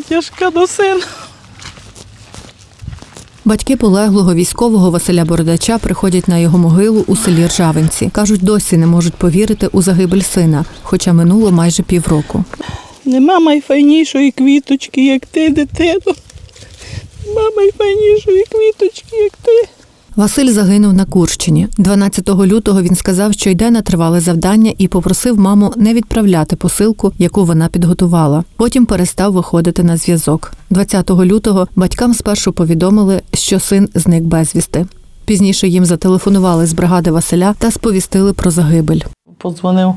тяжка до сина. Батьки полеглого військового Василя Бородача приходять на його могилу у селі Ржавинці. Кажуть, досі не можуть повірити у загибель сина, хоча минуло майже півроку. Нема майфайнішої квіточки, як ти, дитино. Нема майфайнішої квіточки, як ти. Василь загинув на Курщині. 12 лютого він сказав, що йде на тривале завдання і попросив маму не відправляти посилку, яку вона підготувала. Потім перестав виходити на зв'язок. 20 лютого батькам спершу повідомили, що син зник безвісти. Пізніше їм зателефонували з бригади Василя та сповістили про загибель. Подзвонив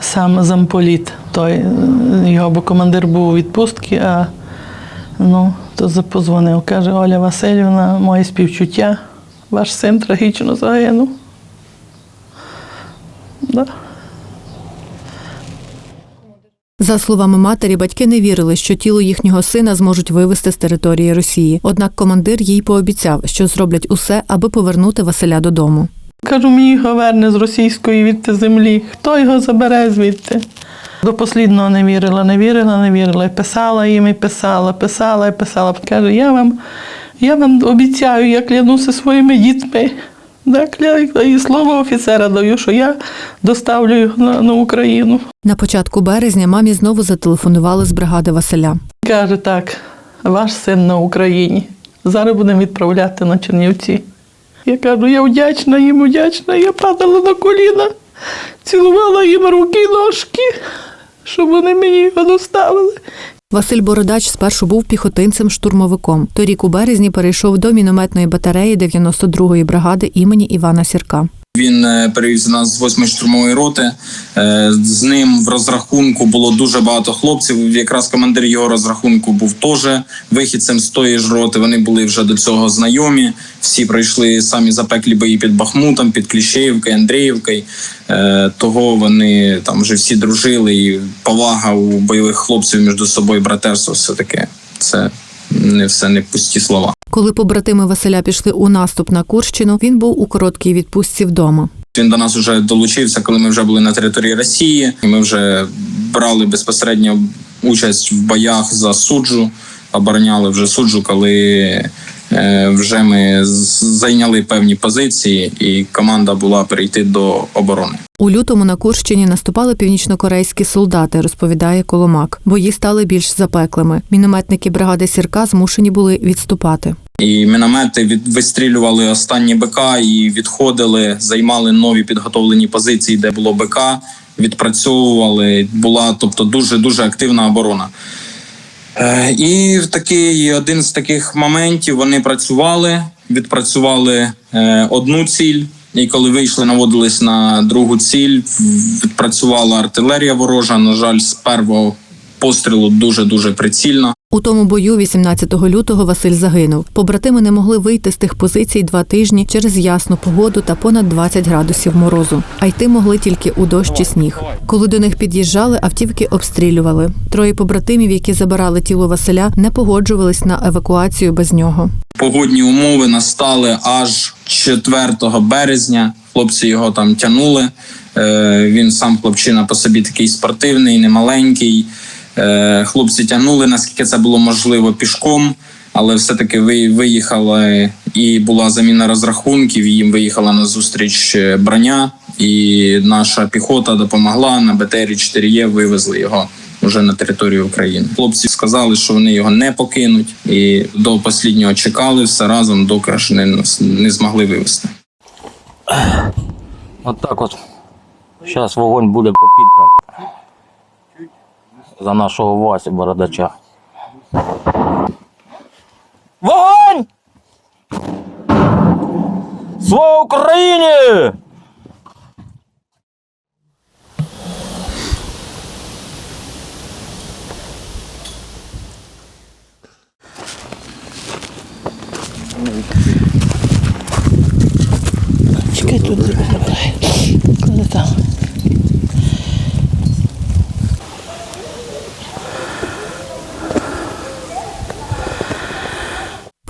сам замполіт. Той його бо командир був у відпустці, а ну, то запозвонив. Каже, Оля Васильівна, моє співчуття. Ваш син трагічно загинув. Да. За словами матері, батьки не вірили, що тіло їхнього сина зможуть вивезти з території Росії. Однак командир їй пообіцяв, що зроблять усе, аби повернути Василя додому. Кажу, мені його верне з російської відти землі. Хто його забере звідти? До послідного не вірила, не вірила, не вірила. І писала їм, і писала, писала, і писала. Каже, я вам, я вам обіцяю, я клянуся своїми дітьми. І слово офіцера даю, що я доставлю його на, на Україну. На початку березня мамі знову зателефонували з бригади Василя. Каже, так, ваш син на Україні. Зараз будемо відправляти на Чернівці. Я кажу, я вдячна їм, вдячна. Я падала на коліна, цілувала їм руки, ножки, щоб вони мені його доставили. Василь Бородач спершу був піхотинцем-штурмовиком. Торік у березні перейшов до мінометної батареї 92-ї бригади імені Івана Сірка. Він е, перевівся нас з 8 штурмової роти. Е, З ним в розрахунку було дуже багато хлопців. Якраз командир його розрахунку був теж вихідцем з тої ж роти. Вони були вже до цього знайомі. Всі пройшли самі запеклі бої під Бахмутом, під Кліщеївкою, Андріївкою. Е, Того вони там вже всі дружили. І повага у бойових хлопців між собою, братерство, все таке. Це не все не пусті слова. Коли побратими Василя пішли у наступ на Курщину, він був у короткій відпустці вдома. Він до нас вже долучився, коли ми вже були на території Росії. Ми вже брали безпосередньо участь в боях за суджу, обороняли вже суджу, коли вже ми зайняли певні позиції, і команда була перейти до оборони. У лютому на Курщині наступали північнокорейські солдати, розповідає Коломак. Бої стали більш запеклими. Мінометники бригади Сірка змушені були відступати. І міномети від вистрілювали останні БК і відходили, займали нові підготовлені позиції, де було БК, відпрацьовували. Була тобто дуже дуже активна оборона. Е, І такий один з таких моментів вони працювали, відпрацювали е, одну ціль. І коли вийшли, наводились на другу ціль, відпрацювала артилерія ворожа. На жаль, з першого пострілу дуже дуже прицільно. У тому бою 18 лютого Василь загинув. Побратими не могли вийти з тих позицій два тижні через ясну погоду та понад 20 градусів морозу. А йти могли тільки у дощ чи сніг. Коли до них під'їжджали, автівки обстрілювали. Троє побратимів, які забирали тіло Василя, не погоджувались на евакуацію без нього. Погодні умови настали аж 4 березня. Хлопці його там тянули. Е, Він сам хлопчина по собі такий спортивний, немаленький. Е, Хлопці тягнули, наскільки це було можливо, пішком, але все-таки ви- виїхали і була заміна розрахунків. Їм виїхала на зустріч е, броня, і наша піхота допомогла на БТРі 4Е вивезли його вже на територію України. Хлопці сказали, що вони його не покинуть, і до останнього чекали все разом, доки аж не, не змогли вивезти. От так от. Зараз вогонь буде по. За нашого Васю Бородача. Вогонь! Слава Україні! Чекай, тут забирай. Коли там.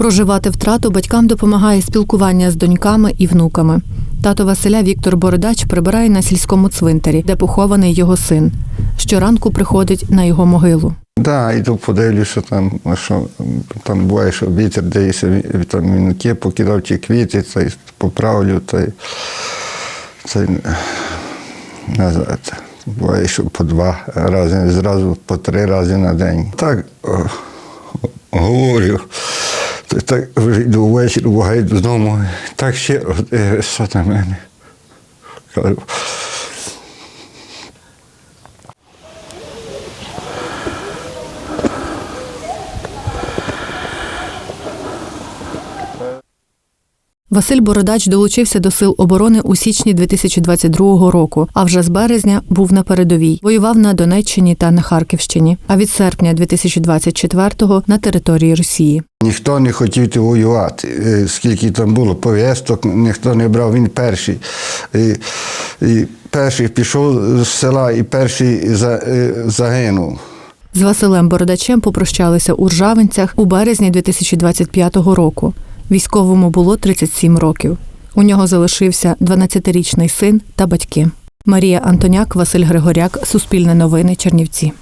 Проживати втрату батькам допомагає спілкування з доньками і внуками. Тато Василя Віктор Бородач прибирає на сільському цвинтарі, де похований його син. Щоранку приходить на його могилу. Да, йду подивлюся, там, що там буває, що вітер десь там вінки, покидав ті квіти, та й поправлю, та й, назад. Буває, що по два рази, зразу по три рази на день. Так говорю. Та- Так вже йду ввечері, буває додому. Так ще е, що там мене. Василь Бородач долучився до сил оборони у січні 2022 року, а вже з березня був на передовій. Воював на Донеччині та на Харківщині, а від серпня 2024-го на території Росії. Ніхто не хотів йти воювати. Е, Скільки там було повісток, ніхто не брав, він перший. І, і перший пішов з села і перший за, е, загинув. З Василем Бородачем попрощалися у Ржавинцях у березні 2025 року. Військовому було 37 років. У нього залишився 12-річний син та батьки. Марія Антоняк, Василь Григоряк, Суспільне новини, Чернівці.